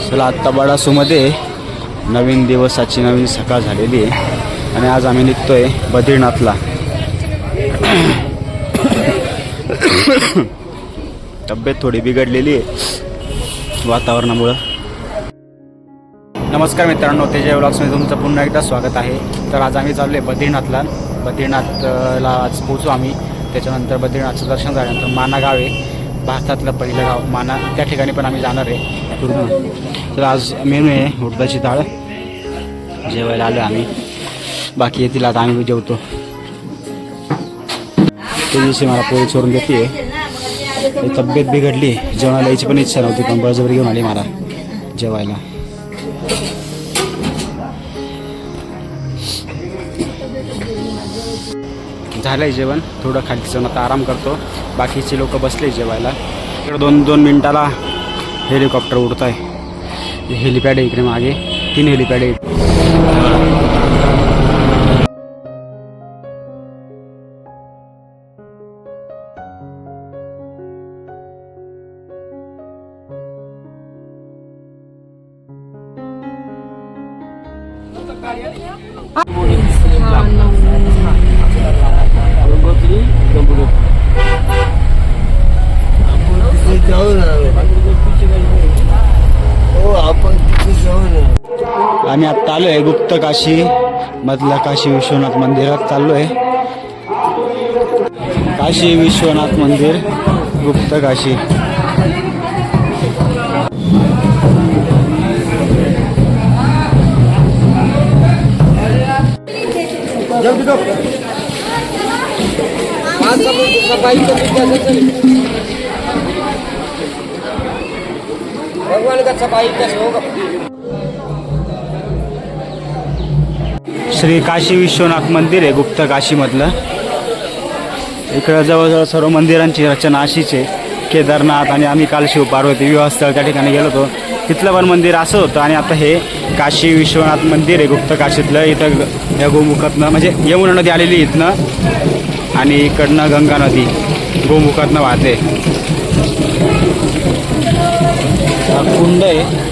चला आत्ता बडासूमध्ये नवीन दिवसाची नवीन सकाळ झालेली आहे. आणि आज आम्ही निघतोय बद्रीनाथला. तब्येत थोडी बिघडलेली आहे वातावरणामुळं. नमस्कार मित्रांनो तेजय व्लॉग्समध्ये तुमचं पुन्हा एकदा स्वागत आहे. तर आज आम्ही चाललो आहे बद्रीनाथला. बद्रीनाथला आज पोचू आम्ही. त्याच्यानंतर बद्रीनाथचं दर्शन झाल्यानंतर माना गाव आहे. भारतातलं पहिलं गाव माना त्या ठिकाणी पण आम्ही जाणार आहे. पूर्ण. तर आज मेनू आहे उडदाची डाळ. जेवायला आलो आम्ही. बाकी येतील आता आम्ही जेवतो. त्या दिवशी मला पोळी चोरून देते. तब्येत बिघडली. जेवणाला यायची पण इच्छा नव्हती पण बळजबरी घेऊन आली मला जेवायला. झालं आहे जेवण. थोडं खाली जाऊन आता आराम करतो. बाकीचे लोक बसले जेवायला. दोन दोन मिनटाला हेलिकॉप्टर उडत आहे हेलिपॅड आहे इकडे मागे. तीन हेलिपॅड आहे आम्ही आत्ता आलो आहे गुप्त काशी मधल्या काशी विश्वनाथ मंदिरात चाललो आहे काशी विश्वनाथ मंदिर गुप्त काशी. भगवान का सफाई कैसे श्री काशी विश्वनाथ मंदिर आहे गुप्त काशीमधलं. इकडं जवळजवळ सर्व मंदिरांची रचना अशीच आहे. केदारनाथ आणि आम्ही काल शिव पार्वती विवाहस्थळ त्या ठिकाणी गेलो होतो. तिथलं पण मंदिर असं होतं आणि आता हे काशी विश्वनाथ मंदिर आहे गुप्त काशीतलं. इथं ग- या गोमुखातनं म्हणजे यमुना नदी आलेली इथनं आणि इकडनं गंगा नदी. गोमुखातनं वाहते. कुंड आहे.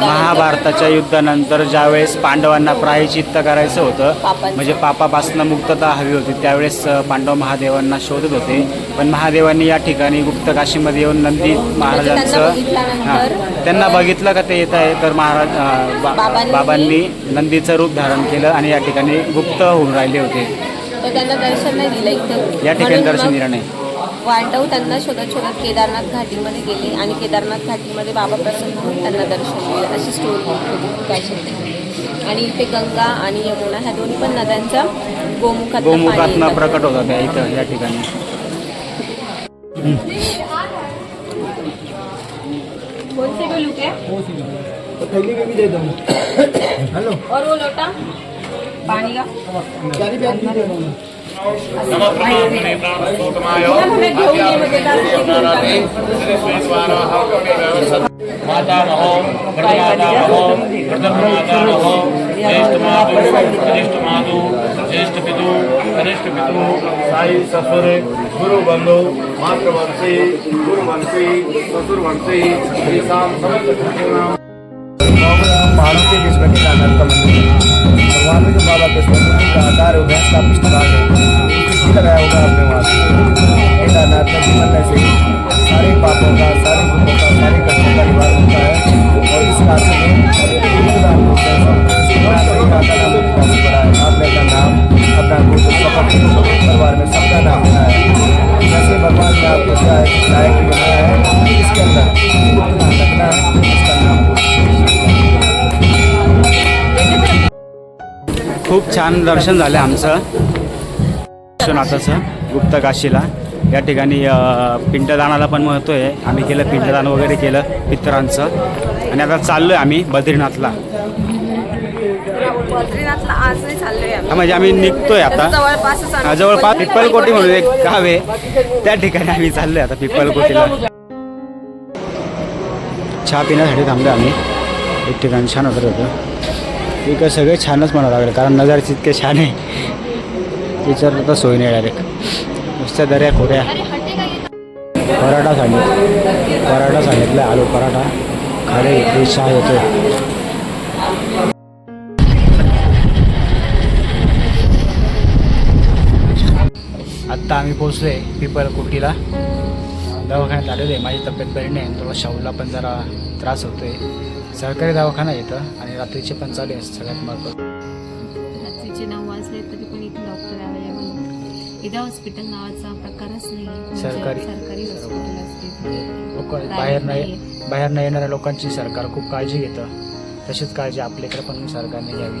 महाभारताच्या युद्धानंतर ज्यावेळेस पांडवांना प्रायचित्त करायचं होतं म्हणजे पापापासून मुक्तता हवी होती त्यावेळेस पांडव महादेवांना शोधत होते. पण महादेवांनी या ठिकाणी गुप्त काशीमध्ये येऊन नंदी महाराजांचं हां त्यांना बघितलं का ते येत आहे तर महाराज बाबांनी- नंदीचं रूप धारण केलं आणि या ठिकाणी गुप्त होऊन राहिले होते. तर त्यांना दर्शन नाही दिलं इथे. या ठिकाणी दर्शन दिलं नाही. वांडव त्यांना शोधत शोधत केदारनाथ घाटीमध्ये गेले आणि केदारनाथ घाटीमध्ये बाबा प्रसन्न होऊन त्यांना दर्शन दिलं. अशी स्टोरी होती. काशीमध्ये आणि इथे गंगा आणि यमुना ह्या दोन्ही पण नद्यांचा गोमुखात गोमुखातनं प्रकट होता त्या इथं या ठिकाणी. और वो लोटा? पानी का. मातामहो प्रथमातामहो प्रथममातामहो ज्येष्ठमातु कनिष्ठमातु ज्येष्ठपितु कनिष्ठपितु साई ससुरे गुरुबंधु मातृवंशी गुरुवंशी ससुरवंशी श्रीसां समस्त नाम पहाड़ों के बीच में केदारनाथ का मंदिर है? और वहाँ पे जो बाबा कृष्ण का आकार है वो भैंस का पृष्ठभाग है। कराया होगा अपने वहाँ से केदारनाथ में मरने से सारे पापों का सारे गुणों का सारे कष्टों का निवारण होता है और इस राशि में गुरुदान होता है शिवरात्रि का नाम राशि पड़ा है आपने का नाम अपना गुरु सफल परिवार में सबका नाम होता है जैसे भगवान ने आपको क्या है लायक बनाया है इसके अंदर गुप्त रखना इसका नाम खूप छान दर्शन झालं आमचं. विश्वनाथाचं गुप्त काशीला. या ठिकाणी पिंडदानाला पण महत्त्व आहे. आम्ही केलं पिंडदान वगैरे केलं पितरांचं. आणि आता चाललो आहे आम्ही. बद्रीनाथला म्हणजे आम्ही निघतोय आता. जवळपास पिप्पलकोटी म्हणून एक गाव आहे. त्या ठिकाणी आम्ही चाललोय आता पिप्पलकोटीला. चहा पिण्यासाठी थांबलो आम्ही. एक ठिकाणी छान होतं होतं इकडे सगळे छानच म्हणावं लागेल कारण नगरच इतके छान आहे. विचारलं तर सोय नाही डायरेक्ट नुसत्या दर्या खोऱ्या. पराठा सांगित. पराठा सांगितलं आलू पराठा. खाली इथे चहा येतो आत्ता आम्ही पोचलो आहे पिपलकोटीला दवाखान्यात आलेलो आहे. माझी तब्येत बरी नाही. थोडं थोडा शाहूला पण जरा त्रास होतो आहे सरकारी दवाखाना येतं आणि रात्रीचे पण चालू आहे सगळ्यात महत्त्वाचं रात्रीचे नऊ वाजले तरी पण इथं इथं हॉस्पिटल नावाचा प्रकारच नाही म्हणजे सरकारी. सरकारी हॉस्पिटल असते. लोक बाहेर नाही बाहेर नाही येणाऱ्या लोकांची सरकार खूप काळजी घेतं. तशीच काळजी आपल्याकडे पण सरकारने घ्यावी.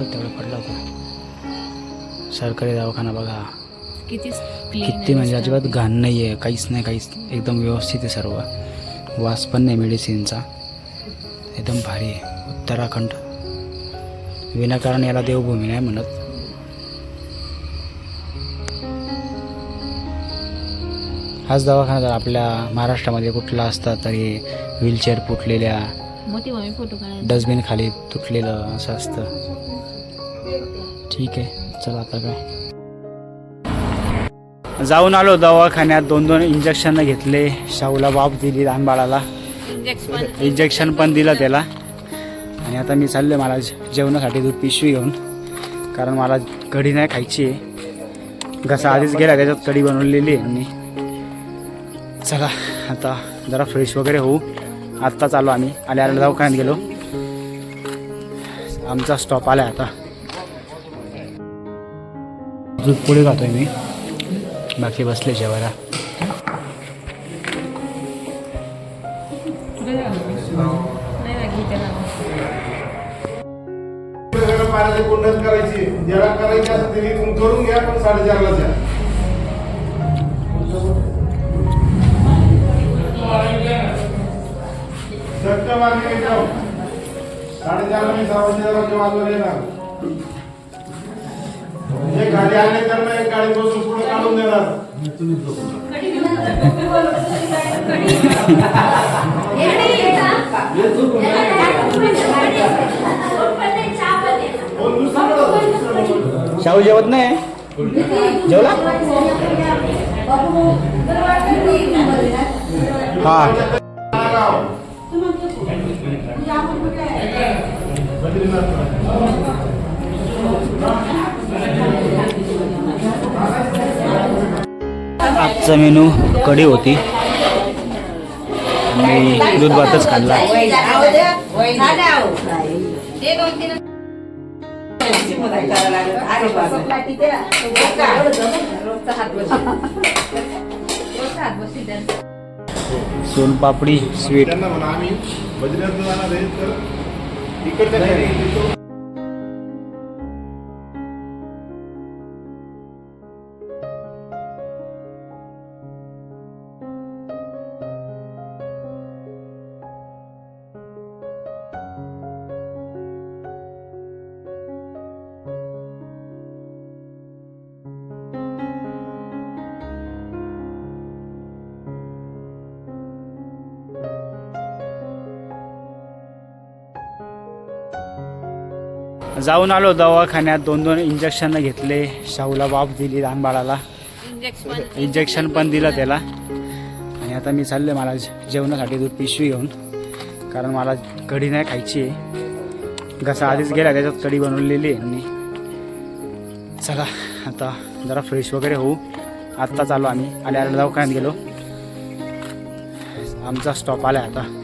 तेवढं पडलं होतं. सरकारी दवाखाना बघा. किती किती म्हणजे अजिबात घाण नाही आहे काहीच नाही काहीच एकदम व्यवस्थित आहे सर्व. वास पण नाही मेडिसिनचा एकदम भारी आहे. उत्तराखंड. विनाकारण याला देवभूमी नाही म्हणत. हाच दवाखाना जर आपल्या महाराष्ट्रामध्ये कुठला असता तरी व्हीलचेअर फुटलेल्या डस्टबिन खाली तुटलेलं असं असतं. ठीक आहे चला आता काय? जाऊन आलो दवाखान्यात. दोन दोन इंजेक्शन घेतले. शाहूला बाप दिली लहान बाळाला इंजेक्शन पण दिलं त्याला. आणि आता मी चाललो मला जेवणासाठी दूध पिशवी घेऊन. कारण मला कढी नाही खायची आहे. घसा आधीच गेला त्याच्यात कढी बनवलेली आहे मी. चला आता जरा फ्रेश वगैरे होऊ. आत्ताच आलो आम्ही. आले आले दवाखान्यात गेलो. आमचा स्टॉप आला आता. दूध पुढे खातोय मी. बाकी बसले जेवायला. करायची. ज्याला करायची असेल तरी करून घ्या पण साडेचारलाच या. मारले की जाऊ साडेचारला मी सहा वाजता वाजवर येणार एक गाडी आले तर एक गाडी बसून पुढे काढून देणार. शाहू जेवत नाही? जेवला? हा. आजचा मेनू कढी होती. मी दूध भातच खाल्ला सोनपापडी स्वीट. जाऊन आलो दवाखान्यात. दोन दोन इंजेक्शन घेतले. शाहूला बाप दिली लहान बाळाला इंजेक्शन पण दिलं त्याला. आणि आता मी चाललो मला जेवणासाठी दूध पिशवी घेऊन. कारण मला कढी नाही खायची आहे. घसा आधीच गेला त्याच्यात कढी बनवलेली आहे. मी चला आता जरा फ्रेश वगैरे होऊ. आत्ता चालू आम्ही. आल्या आले दवाखान्यात गेलो. आमचा स्टॉप आला आता.